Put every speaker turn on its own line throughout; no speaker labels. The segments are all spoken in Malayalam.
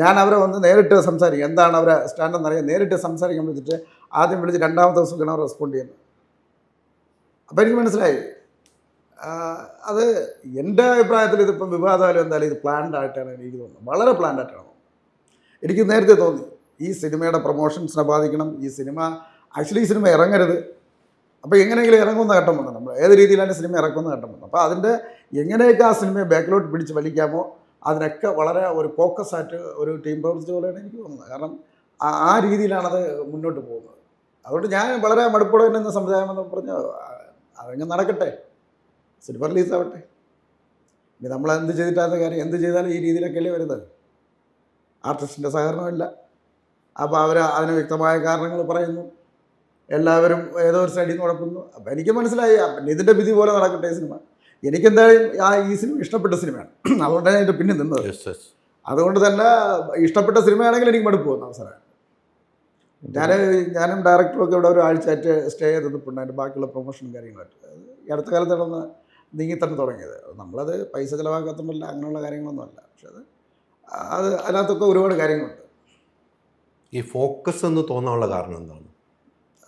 ഞാൻ അവരെ വന്ന് നേരിട്ട് സംസാരിക്കും. എന്താണ് അവരെ സ്റ്റാൻഡെന്ന് അറിയാൻ നേരിട്ട് സംസാരിക്കാൻ വിളിച്ചിട്ട് ആദ്യം വിളിച്ച് രണ്ടാമത്തെ ദിവസം അവർ റെസ്പോണ്ട് ചെയ്യുന്നത് അപ്പോൾ എനിക്ക് മനസ്സിലായി. അത് എന്റെ അഭിപ്രായത്തിൽ ഇതിപ്പം വിവാദമായാലും എന്തായാലും ഇത് പ്ലാൻഡ് ആയിട്ടാണ് എനിക്ക് തോന്നുന്നത്. വളരെ പ്ലാൻഡ് ആയിട്ടാണ് എനിക്ക് നേരത്തെ തോന്നി ഈ സിനിമയുടെ പ്രൊമോഷൻസിനെ ബാധിക്കണം ഈ സിനിമ ആക്ച്വലി ഈ സിനിമ ഇറങ്ങരുത്. അപ്പോൾ എങ്ങനെയെങ്കിലും ഇറങ്ങുന്ന ഘട്ടം വന്നു. നമ്മൾ ഏത് രീതിയിലാണ് സിനിമ ഇറക്കുന്ന ഘട്ടം വന്നു. അപ്പോൾ അതിന്റെ എങ്ങനെയൊക്കെ ആ സിനിമയെ ബാക്കിലോട്ട് പിടിച്ച് വലിക്കാമോ അതിനൊക്കെ വളരെ ഒരു ഫോക്കസ് ആയിട്ട് ഒരു ടീം പ്രവർത്തിച്ച പോലെയാണ് എനിക്ക് തോന്നുന്നത്. കാരണം ആ രീതിയിലാണത് മുന്നോട്ട് പോകുന്നത്. അതുകൊണ്ട് ഞാൻ വളരെ മടുപ്പോടെ തന്നെ സംവിധാനം എന്ന് പറഞ്ഞു അതങ്ങ് നടക്കട്ടെ. സിനിമ റിലീസ് ആവട്ടെ. ഇനി നമ്മൾ എന്ത് ചെയ്തിട്ടാത്ത കാര്യം എന്ത് ചെയ്താലും ഈ രീതിയിലൊക്കെയല്ലേ വരുന്നത്. ആർട്ടിസ്റ്റിന്റെ സഹകരണമില്ല. അപ്പോൾ അവർ അതിന് വ്യക്തമായ കാരണങ്ങൾ പറയുന്നു. എല്ലാവരും ഏതോ ഒരു സൈഡിൽ നിന്ന് ഉഴപ്പുന്നു. അപ്പം എനിക്ക് മനസ്സിലായി പിന്നെ ഇതിന്റെ വിധി പോലെ നടക്കട്ടെ സിനിമ. എനിക്കെന്തായാലും ആ ഈ സിനിമ ഇഷ്ടപ്പെട്ട സിനിമയാണ്. അതുകൊണ്ടാണ് ഞാൻ ഇതിന്റെ പിന്നെ നിന്നത്. അതുകൊണ്ട് തന്നെ ഇഷ്ടപ്പെട്ട സിനിമയാണെങ്കിൽ എനിക്ക് മടുപ്പ് പോകുന്ന അവസരമാണ് ഞാൻ ഞാനും ഡയറക്ടറും ഒക്കെ ഇവിടെ ഒരു ആഴ്ചയായിട്ട് സ്റ്റേ ചെയ്ത് നിൽപ്പുണ്ട് അതിന്റെ ബാക്കിയുള്ള പ്രൊമോഷനും കാര്യങ്ങളായിട്ട്. ഈ അടുത്ത കാലത്താണ് ഒന്ന് നീങ്ങി തന്നെ തുടങ്ങിയത് നമ്മളത് പൈസ ചിലവാക്കാത്തതല്ല അങ്ങനെയുള്ള കാര്യങ്ങളൊന്നും അല്ല പക്ഷെ അത് അത് അതിനകത്തൊക്കെ ഒരുപാട് കാര്യങ്ങളുണ്ട്.
ഈ ഫോക്കസ് എന്ന് തോന്നാനുള്ള കാരണം എന്താണ്?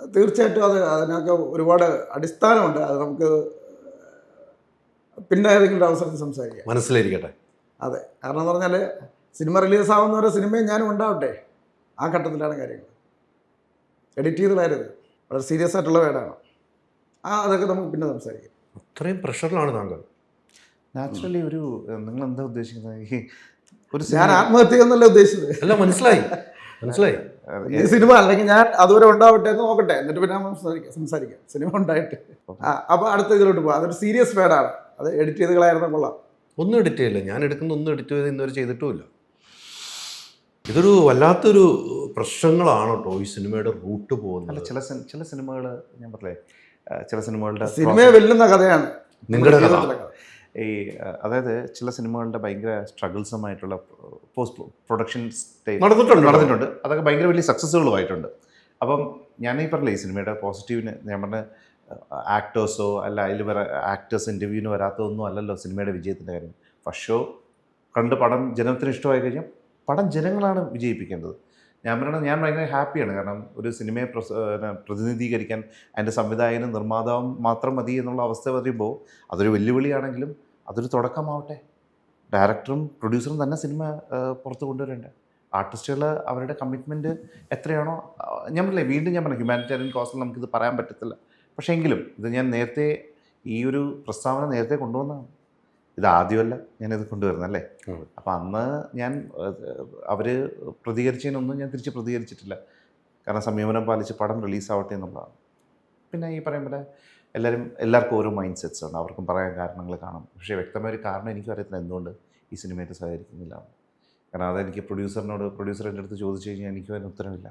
തീർച്ചയായിട്ടും അത് അതിനൊക്കെ ഒരുപാട് അടിസ്ഥാനമുണ്ട്. അത് നമുക്ക് പിന്നെ ഏതെങ്കിലും ഒരു അവസരത്തിൽ സംസാരിക്കാം.
മനസ്സിലിരിക്കട്ടെ
അതെ. കാരണം എന്ന് പറഞ്ഞാൽ സിനിമ റിലീസ് ആവുന്നവരെ സിനിമയും ഞാനും ഉണ്ടാവട്ടെ. ആ ഘട്ടത്തിലാണ് കാര്യങ്ങൾ. എഡിറ്റ് ചെയ്തതായിരുന്നു വളരെ സീരിയസ് ആയിട്ടുള്ള വേടാണ്. ആ അതൊക്കെ നമുക്ക് പിന്നെ സംസാരിക്കാം.
അത്രയും പ്രഷറിലാണ് താങ്കൾ.
നാച്ചുറലി ഒരു നിങ്ങൾ എന്താ ഉദ്ദേശിക്കുന്നത്? ഈ ഒരു
ഞാൻ ആത്മഹത്യ എന്നല്ല ഉദ്ദേശിച്ചത്.
അല്ല മനസ്സിലായി. മനസ്സിലായി.
ഈ സിനിമ അല്ലെങ്കിൽ ഞാൻ അതുവരെ ഉണ്ടാവട്ടെ എന്ന് നോക്കട്ടെ. എന്നിട്ട് പിന്നെ സംസാരിക്കാം. സംസാരിക്കാം സിനിമ ഉണ്ടായിട്ട്. ആ അപ്പോൾ അടുത്ത ഇതിലോട്ട് പോകാം അതൊരു സീരിയസ് വേടാണ്. അത് എഡിറ്റ് ചെയ്ത് കളയായിരുന്ന? കൊള്ളാം.
ഒന്നും എഡിറ്റ് ചെയ്യില്ല. ഞാൻ എടുക്കുന്ന ഒന്നും എഡിറ്റ് ചെയ്ത് ഇന്നുവരെ ചെയ്തിട്ടുമില്ല. ഇതൊരു വല്ലാത്തൊരു പ്രശ്നങ്ങളാണ് കേട്ടോ ഈ സിനിമയുടെ റൂട്ട്
അല്ല
പോകുന്നത്
ചില സിനി- ചില സിനിമകൾ ഞാൻ പറഞ്ഞേ ചില സിനിമകളുടെ
സിനിമയെ വെല്ലുന്ന കഥയാണ്.
നിങ്ങളുടെ കഥ.
ഈ അതായത് ചില സിനിമകളുടെ ഭയങ്കര സ്ട്രഗിൾസുമായിട്ടുള്ള പോസ്റ്റ് പ്രൊഡക്ഷൻ സ്റ്റേജ്
നടന്നിട്ടുണ്ട്.
നടന്നിട്ടുണ്ട്. അതൊക്കെ ഭയങ്കര വലിയ സക്സസ്സുകളുമായിട്ടുണ്ട് അപ്പം ഞാൻ ഈ പറഞ്ഞില്ലേ ഈ സിനിമയുടെ പോസിറ്റീവിന് ഞാൻ പറഞ്ഞ ആക്ടേഴ്സോ അല്ല അതിൽ വേറെ ആക്ടേഴ്സ് ഇന്റർവ്യൂവിന് വരാത്തതൊന്നും അല്ലല്ലോ സിനിമയുടെ വിജയത്തിന്റെ കാര്യം. പക്ഷോ കണ്ട് പടം ജനത്തിന് ഇഷ്ടമായി കഴിഞ്ഞാൽ പടം ജനങ്ങളാണ് വിജയിപ്പിക്കേണ്ടത്. ഞാൻ പറയണത് ഞാൻ ഭയങ്കര ഹാപ്പിയാണ്. കാരണം ഒരു സിനിമയെ പ്രതിനിധീകരിക്കാൻ അതിന്റെ സംവിധായകനും നിർമ്മാതാവും മാത്രം മതി എന്നുള്ള അവസ്ഥ പറയുമ്പോൾ അതൊരു വെല്ലുവിളിയാണെങ്കിലും അതൊരു തുടക്കമാവട്ടെ. ഡയറക്ടറും പ്രൊഡ്യൂസറും തന്നെ സിനിമ പുറത്ത് കൊണ്ടുവരേണ്ടത് ആർട്ടിസ്റ്റുകൾ അവരുടെ കമ്മിറ്റ്മെന്റ് എത്രയാണോ ഞാൻ പറഞ്ഞില്ലേ വീണ്ടും ഞാൻ പറഞ്ഞു ഹ്യൂമാനിറ്റേറിയൻ കോസ്റ്റിൽ നമുക്കിത് പറയാൻ പറ്റത്തില്ല. പക്ഷേ എങ്കിലും ഇത് ഞാൻ നേരത്തെ ഈ ഒരു പ്രസ്താവന നേരത്തെ കൊണ്ടുവന്നതാണ്. ഇത് ആദ്യമല്ല ഞാനിത് കൊണ്ടുവരുന്നത് അല്ലേ
ഉം.
അപ്പം അന്ന് ഞാൻ അവർ പ്രതികരിച്ചതിനൊന്നും ഞാൻ തിരിച്ച് പ്രതികരിച്ചിട്ടില്ല. കാരണം സംയമനം പാലിച്ച് പടം റിലീസാവട്ടെ എന്നുള്ളതാണ്. പിന്നെ ഈ പറയും പോലെ എല്ലാവരും എല്ലാവർക്കും ഓരോ മൈൻഡ് സെറ്റ്സ് ഉണ്ട് അവർക്കും പറയാൻ കാരണങ്ങൾ കാണും. പക്ഷേ വ്യക്തമായ ഒരു കാരണം എനിക്കും അറിയത്തില്ല എന്തുകൊണ്ട് ഈ സിനിമയായിട്ട് സഹകരിക്കുന്നില്ല. കാരണം അതെനിക്ക് പ്രൊഡ്യൂസറിനോട് പ്രൊഡ്യൂസർ എന്റെ അടുത്ത് ചോദിച്ചു കഴിഞ്ഞാൽ എനിക്ക് അതിന് ഉത്തരവില്ല